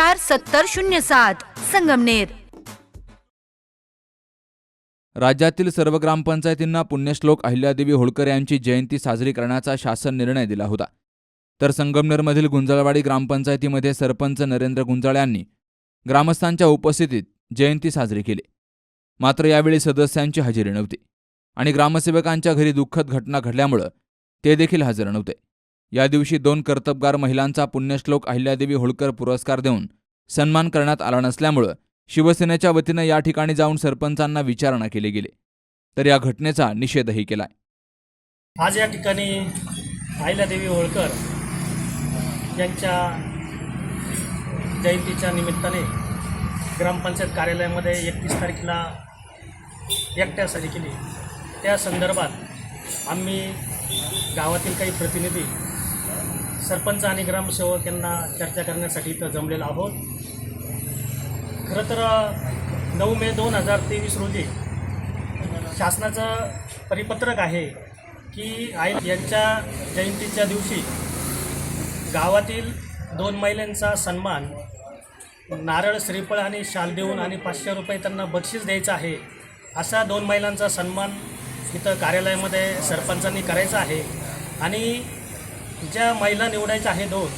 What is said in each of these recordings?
चार सत्तर शून्य सात संगमनेर. राज्यातील सर्व ग्रामपंचायतींना पुण्यश्लोक अहिल्यादेवी होळकर यांची जयंती साजरी करण्याचा शासन निर्णय दिला होता. तर संगमनेरमधील गुंजळवाडी ग्रामपंचायतीमध्ये सरपंच नरेंद्र गुंजाळ यांनी ग्रामस्थांच्या उपस्थितीत जयंती साजरी केली. मात्र यावेळी सदस्यांची हजेरी नव्हती आणि ग्रामसेवकांच्या घरी दुःखद घटना घडल्यामुळं ते देखील हजर नव्हते. या दिवशी दोन कर्तबगार महिलांचा पुण्यश्लोक अहिल्यादेवी होळकर पुरस्कार देऊन सन्मान करण्यात आला नसल्यामुळं शिवसेनेच्या वतीनं या ठिकाणी जाऊन सरपंचांना विचारणा केली गेली. तर या घटनेचा निषेधही केलाय. आज या ठिकाणी अहिल्यादेवी होळकर यांच्या जयंतीच्या निमित्ताने ग्रामपंचायत कार्यालयामध्ये एकतीस तारखेला एकट्या सरी केली. त्या संदर्भात आम्ही गावातील काही प्रतिनिधी सरपंच आणि ग्रामसेवक यांना चर्चा करण्यासाठी इथं जमलेलो आहोत. खरं तर नऊ मे दोन हजार तेवीस रोजी शासनाचं परिपत्रक आहे की आई यांच्या जयंतीच्या दिवशी गावातील दोन महिलांचा सन्मान नारळ श्रीफळ आणि शाल देऊन आणि पाचशे रुपये त्यांना बक्षीस द्यायचं आहे असा दोन महिलांचा सन्मान इथं कार्यालयामध्ये सरपंचांनी करायचा आहे. आणि ज्या महिला निवडायच्या आहे दोन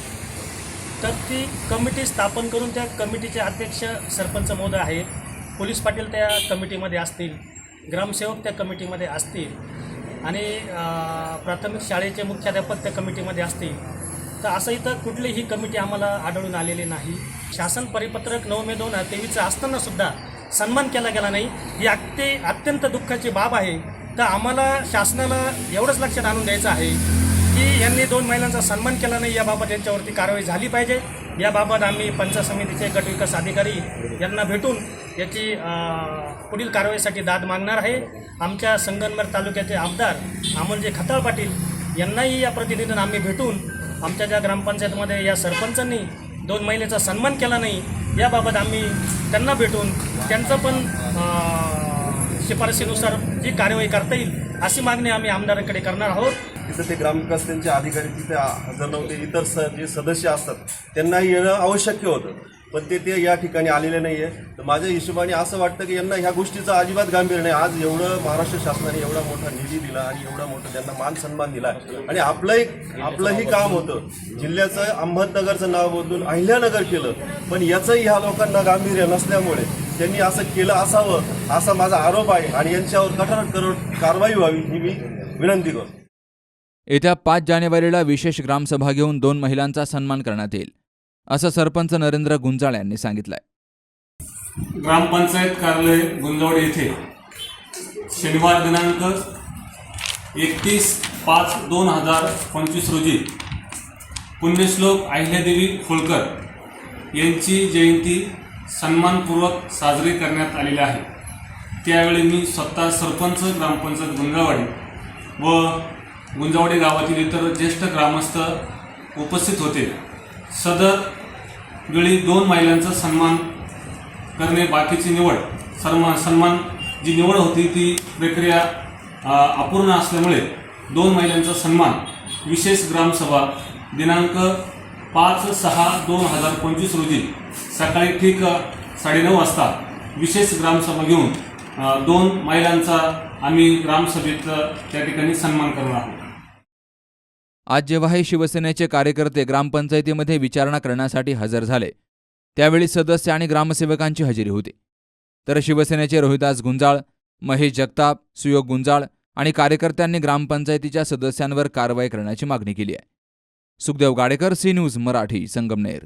तर ती कमिटी स्थापन करून त्या कमिटीचे अध्यक्ष सरपंच महोदय आहेत. पोलीस पाटील त्या कमिटीमध्ये असतील ग्रामसेवक त्या कमिटीमध्ये असतील आणि प्राथमिक शाळेचे मुख्याध्यापक त्या कमिटीमध्ये असतील. तर असं इथं कुठलीही कमिटी आम्हाला आढळून आलेली नाही. शासन परिपत्रक नऊ मे दोन हजार तेवीसचं असतानासुद्धा सन्मान केला गेला नाही. ही अगदी अत्यंत दुःखाची बाब आहे. तर आम्हाला शासनाला एवढंच लक्षात आणून द्यायचं आहे. की यांनी दोन महिलांचा सन्मान केला नाही याबाबत यांच्यावरती कारवाई झाली पाहिजे. याबाबत आम्ही पंचायत समितीचे गट विकास अधिकारी यांना भेटून याची पुढील कारवाईसाठी दाद मागणार आहे. आमच्या संगनमर तालुक्याचे आमदार अमोलजी खताळ पाटील यांनाही या प्रतिनिधीनं आम्ही भेटून आमच्या ज्या ग्रामपंचायतमध्ये या सरपंचांनी दोन महिलेचा सन्मान केला नाही याबाबत आम्ही त्यांना भेटून त्यांचं पण शिफारशीनुसार जी कार्यवाही करता येईल अशी मागणी आम्ही आमदारांकडे करणार आहोत. तिथं ते ग्रामविकास त्यांचे अधिकारी तिथे हजर नव्हते. इतर स जे सदस्य असतात त्यांनाही येणं आवश्यक होतं. पण ते ते या ठिकाणी आलेले नाही आहे तर माझ्या हिशोबाने असं वाटतं की यांना ह्या गोष्टीचा अजिबात गांभीर्य नाही. आज एवढं महाराष्ट्र शासनाने एवढा मोठा निधी दिला आणि एवढा मोठा त्यांना मान सन्मान दिला. आणि आपलंही आपलंही काम होतं. जिल्ह्याचं अहमदनगरचं नाव बदलून अहिल्यानगर केलं. पण याचंही ह्या लोकांना गांभीर्य नसल्यामुळे त्यांनी असं केलं असावं असा माझा आरोप आहे आणि यांच्यावर कठोर करोड कारवाई व्हावी ही मी विनंती करतो. येत्या पाच जानेवारीला विशेष ग्रामसभा घेऊन दोन महिलांचा सन्मान करण्यात येईल असं सरपंच नरेंद्र गुंजाळ यांनी सांगितलंय. ग्रामपंचायत कार्यालय गुंजवड येथे शनिवार दिनांक एकतीस पाच दोन हजार पंचवीस रोजी पुण्यश्लोक अहिल्यादेवी होळकर यांची जयंती सन्मानपूर्वक साजरी करण्यात आलेले आहे. त्यावेळी मी स्वतः सरपंच ग्रामपंचायत गुंजावाडी व गुंजावाडी गावातील इतर ज्येष्ठ ग्रामस्थ उपस्थित होते. सदर वेळी दोन महिलांचा सन्मान करणे बाकीची निवड सन्मान सन्मान जी निवड होती ती प्रक्रिया अपूर्ण असल्यामुळे दोन महिलांचा सन्मान विशेष ग्रामसभा दिनांक पाच सहा दोन हजार पंचवीस रोजी सकाळी ठीक साडेनऊ वाजता विशेष ग्रामसभा घेऊन दोन महिलांचा आम्ही ग्रामसभेत त्या ठिकाणी सन्मान करणार आहोत. आज जेव्हा हे शिवसेनेचे कार्यकर्ते ग्रामपंचायतीमध्ये विचारणा करण्यासाठी हजर झाले त्यावेळी सदस्य आणि ग्रामसेवकांची हजेरी होती. तर शिवसेनेचे रोहिदास गुंजाळ महेश जगताप सुयोग गुंजाळ आणि कार्यकर्त्यांनी ग्रामपंचायतीच्या सदस्यांवर कारवाई करण्याची मागणी केली आहे. Sukhdev Gadekar C news Marathi Sangamner.